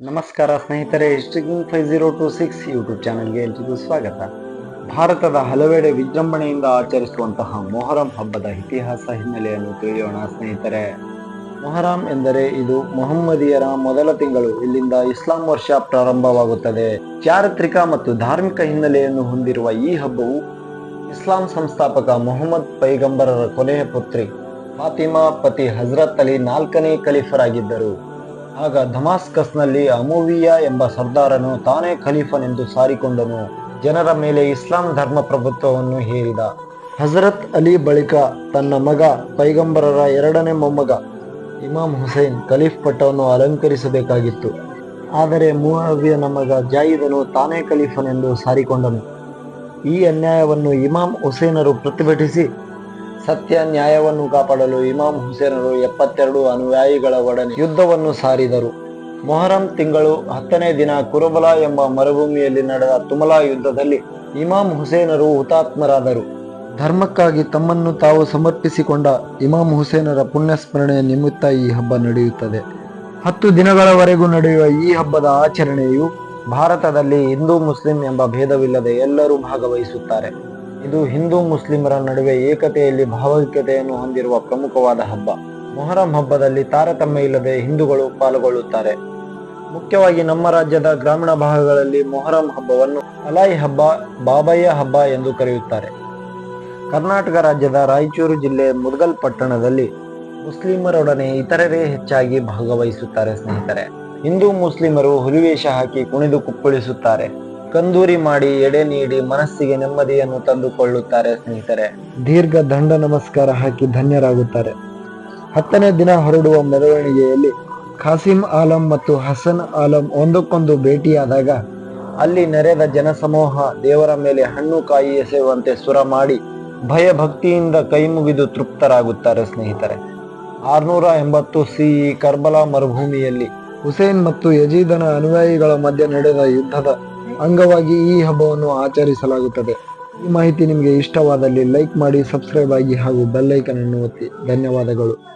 ನಮಸ್ಕಾರ ಸ್ನೇಹಿತರೆ ಸ್ಟ್ರಿಗಿಂಗ್ five zero two six YouTube ಚಾನೆಲ್ಗೆ ಎಲ್ರಿಗೂ ಸ್ವಾಗತ. ಭಾರತದ ಹಲವೆಡೆ ವಿಜೃಂಭಣೆಯಿಂದ ಆಚರಿಸುವಂತಹ ಮೊಹರಂ ಹಬ್ಬದ ಇತಿಹಾಸ ಹಿನ್ನೆಲೆಯನ್ನು ತಿಳಿಯೋಣ ಸ್ನೇಹಿತರೆ. ಮೊಹರಂ ಎಂದರೆ ಇದು ಮೊಹಮ್ಮದಿಯರ ಮೊದಲ ತಿಂಗಳು. ಇಲ್ಲಿಂದ ಇಸ್ಲಾಂ ವರ್ಷ ಪ್ರಾರಂಭವಾಗುತ್ತದೆ. ಚಾರಿತ್ರಿಕ ಮತ್ತು ಧಾರ್ಮಿಕ ಹಿನ್ನೆಲೆಯನ್ನು ಹೊಂದಿರುವ ಈ ಹಬ್ಬವು ಇಸ್ಲಾಂ ಸಂಸ್ಥಾಪಕ ಮೊಹಮ್ಮದ್ ಪೈಗಂಬರರ ಕೊನೆಯ ಪುತ್ರಿ ಫಾತಿಮಾ ಪತಿ ಹಜರತ್ ಅಲಿ ನಾಲ್ಕನೇ ಖಲೀಫರಾಗಿದ್ದರು. ಆಗ ಧಮಾಸ್ಕಸ್ನಲ್ಲಿ ಅಮೂವಿಯಾ ಎಂಬ ಸರ್ದಾರನು ತಾನೇ ಖಲೀಫನೆಂದು ಸಾರಿಕೊಂಡನು. ಜನರ ಮೇಲೆ ಇಸ್ಲಾಂ ಧರ್ಮ ಪ್ರಭುತ್ವವನ್ನು ಹೇರಿದ. ಹಜರತ್ ಅಲಿ ಬಳಿಕ ತನ್ನ ಮಗ ಪೈಗಂಬರರ ಎರಡನೇ ಮೊಮ್ಮಗ ಇಮಾಮ್ ಹುಸೈನ್ ಖಲೀಫ್ ಪಟ್ಟವನ್ನು ಅಲಂಕರಿಸಬೇಕಾಗಿತ್ತು. ಆದರೆ ಮುಅವಿಯನ ಮಗ ಜಾಯಿದನು ತಾನೇ ಖಲೀಫನೆಂದು ಸಾರಿಕೊಂಡನು. ಈ ಅನ್ಯಾಯವನ್ನು ಇಮಾಮ್ ಹುಸೇನರು ಪ್ರತಿಭಟಿಸಿ ಸತ್ಯ ನ್ಯಾಯವನ್ನು ಕಾಪಾಡಲು ಇಮಾಮ್ ಹುಸೇನರು ಎಪ್ಪತ್ತೆರಡು ಅನುಯಾಯಿಗಳ ಒಡನೆ ಯುದ್ಧವನ್ನು ಸಾರಿದರು. ಮೊಹರಂ ತಿಂಗಳು ಹತ್ತನೇ ದಿನ ಕುರುಬಲ ಎಂಬ ಮರುಭೂಮಿಯಲ್ಲಿ ನಡೆದ ತುಮಲಾ ಯುದ್ಧದಲ್ಲಿ ಇಮಾಮ್ ಹುಸೇನರು ಹುತಾತ್ಮರಾದರು. ಧರ್ಮಕ್ಕಾಗಿ ತಮ್ಮನ್ನು ತಾವು ಸಮರ್ಪಿಸಿಕೊಂಡ ಇಮಾಮ್ ಹುಸೇನರ ಪುಣ್ಯಸ್ಮರಣೆಯ ನಿಮಿತ್ತ ಈ ಹಬ್ಬ ನಡೆಯುತ್ತದೆ. ಹತ್ತು ದಿನಗಳವರೆಗೂ ನಡೆಯುವ ಈ ಹಬ್ಬದ ಆಚರಣೆಯು ಭಾರತದಲ್ಲಿ ಹಿಂದೂ ಮುಸ್ಲಿಂ ಎಂಬ ಭೇದವಿಲ್ಲದೆ ಎಲ್ಲರೂ ಭಾಗವಹಿಸುತ್ತಾರೆ. ಇದು ಹಿಂದೂ ಮುಸ್ಲಿಮರ ನಡುವೆ ಏಕತೆಯಲ್ಲಿ ಭಾವೈಕ್ಯತೆಯನ್ನು ಹೊಂದಿರುವ ಪ್ರಮುಖವಾದ ಹಬ್ಬ. ಮೊಹರಂ ಹಬ್ಬದಲ್ಲಿ ತಾರತಮ್ಯ ಇಲ್ಲದೆ ಹಿಂದೂಗಳು ಪಾಲ್ಗೊಳ್ಳುತ್ತಾರೆ. ಮುಖ್ಯವಾಗಿ ನಮ್ಮ ರಾಜ್ಯದ ಗ್ರಾಮೀಣ ಭಾಗಗಳಲ್ಲಿ ಮೊಹರಂ ಹಬ್ಬವನ್ನು ಅಲಾಯಿ ಹಬ್ಬ, ಬಾಬಯ್ಯ ಹಬ್ಬ ಎಂದು ಕರೆಯುತ್ತಾರೆ. ಕರ್ನಾಟಕ ರಾಜ್ಯದ ರಾಯಚೂರು ಜಿಲ್ಲೆ ಮುದಗಲ್ ಪಟ್ಟಣದಲ್ಲಿ ಮುಸ್ಲಿಮರೊಡನೆ ಇತರರೇ ಹೆಚ್ಚಾಗಿ ಭಾಗವಹಿಸುತ್ತಾರೆ ಸ್ನೇಹಿತರೆ. ಹಿಂದೂ ಮುಸ್ಲಿಮರು ಹುಲಿವೇಷ ಹಾಕಿ ಕುಣಿದು ಕುಪ್ಪಳಿಸುತ್ತಾರೆ. ಕಂದೂರಿ ಮಾಡಿ ಎಡೆ ನೀಡಿ ಮನಸ್ಸಿಗೆ ನೆಮ್ಮದಿಯನ್ನು ತಂದುಕೊಳ್ಳುತ್ತಾರೆ ಸ್ನೇಹಿತರೆ. ದೀರ್ಘ ದಂಡ ನಮಸ್ಕಾರ ಹಾಕಿ ಧನ್ಯರಾಗುತ್ತಾರೆ. ಹತ್ತನೇ ದಿನ ಹೊರಡುವ ಮೆರವಣಿಗೆಯಲ್ಲಿ ಖಾಸಿಂ ಆಲಂ ಮತ್ತು ಹಸನ್ ಆಲಂ ಒಂದಕ್ಕೊಂದು ಭೇಟಿಯಾದಾಗ ಅಲ್ಲಿ ನೆರೆದ ಜನಸಮೂಹ ದೇವರ ಮೇಲೆ ಹಣ್ಣು ಕಾಯಿ ಎಸೆಯುವಂತೆ ಸುರ ಮಾಡಿ ಭಯ ಭಕ್ತಿಯಿಂದ ಕೈ ಮುಗಿದು ತೃಪ್ತರಾಗುತ್ತಾರೆ ಸ್ನೇಹಿತರೆ. ಆರ್ನೂರ ಎಂಬತ್ತು ಸಿಇ ಕರ್ಬಲಾ ಮರುಭೂಮಿಯಲ್ಲಿ ಹುಸೇನ್ ಮತ್ತು ಯಜೀದನ ಅನುಯಾಯಿಗಳ ಮಧ್ಯೆ ನಡೆದ ಯುದ್ಧದ ಅಂಗವಾಗಿ ಈ ಹಬ್ಬವನ್ನು ಆಚರಿಸಲಾಗುತ್ತದೆ. ಈ ಮಾಹಿತಿ ನಿಮಗೆ ಇಷ್ಟವಾದಲ್ಲಿ ಲೈಕ್ ಮಾಡಿ, ಸಬ್ಸ್ಕ್ರೈಬ್ ಆಗಿ ಹಾಗೂ ಬೆಲ್ಲೈಕನ್ ಅನ್ನು ಒತ್ತಿ. ಧನ್ಯವಾದಗಳು.